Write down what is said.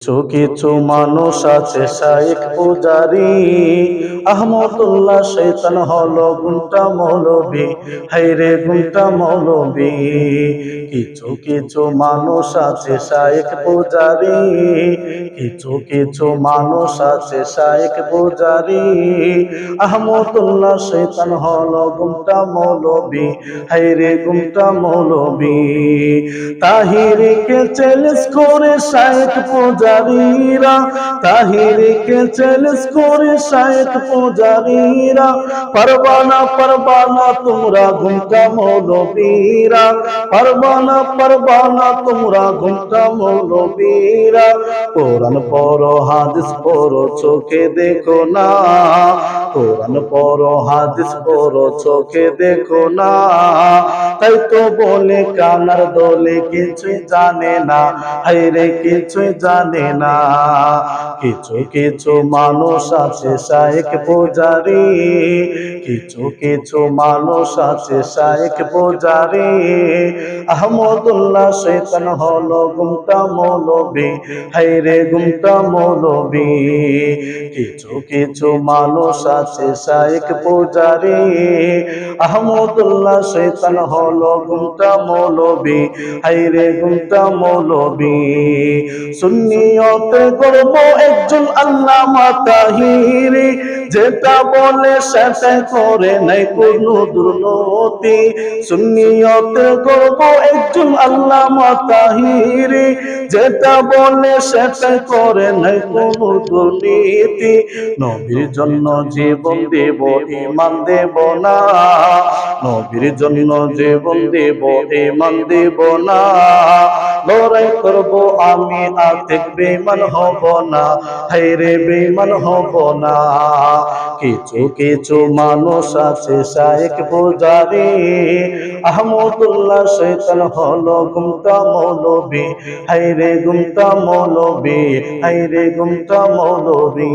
কিছু কিছু মানুষ আছে শাইখ পূজারি। আহমদুল্লাহ শৈতান হলো গুন্টা মৌলবি। হাইরে গুন্টা মৌলবি। কিছু কিছু মানুষ আছে শাইখ পূজারি? কিছু কিছু মানুষ আছে শাইখ পূজারি? আহমদুল্লাহ শৈতান হলো গুন্টা মৌলবি। হাইরে গুন্টা মৌলবি। তাহিরিকে চ্যালেঞ্জ করে শাইখ পূজারীরা তাহিরিকে চ্যালেঞ্জ করে শাইখ পূজারীরা। পারবানা পারবানা, তোমরা ঘুমটা মৌলবীরা পারবানা পারবানা, তোমরা ঘুমটা মৌলবীরা কোরআন পড়ো, হাদিস পড়ো, চোখে দেখো না। কোরআন পড়ো, হাদিস পড়ো, চোখে দেখো না। তাই তো বলে কানার দলে কিছুই জানে না। হাইরে কিছুই জানে না। কিছু কিছু মানুষ আছে শায়েক পূজারি। কিছু কিছু মানুষ আছে শায়েক পূজারি। আহমদুল্লাহ শৈতান হলো গুমটা মৌলবি। হাইরে গুমটা মৌলবি। কিছু কিছু মানুষ আছে শায়েক পূজারি। আহমদুল্লাহ শৈতান হলো গুমটা মৌলবি। হাইরে গুমটা মৌলবি। সুন্নিয়তে করব একজন আল্লামা তাহিরি যেটা বলে সেটা করে নাই কোনো দুর্নতি। সুন্নিয়তে করব একজন আল্লামা তাহিরি যেটা বলে সেটা করে নাই কোনো দুর্নীতি। নবীর জন্য জীবন দেব ইমান দেব না। নবীর জন্য জীবন দেব ইমান দেব না। লড়াই করব আমি আর্থিক বেমান হব না। হাইরে বেমান হব না। কিছু কিছু মানুষ আছে শায়েক পূজারি। আহমদুল্লাহ শৈতান হলো গুমটা মৌলবি। হাইরে গুমটা মৌলবি হাইরে গুমটা মৌলবি।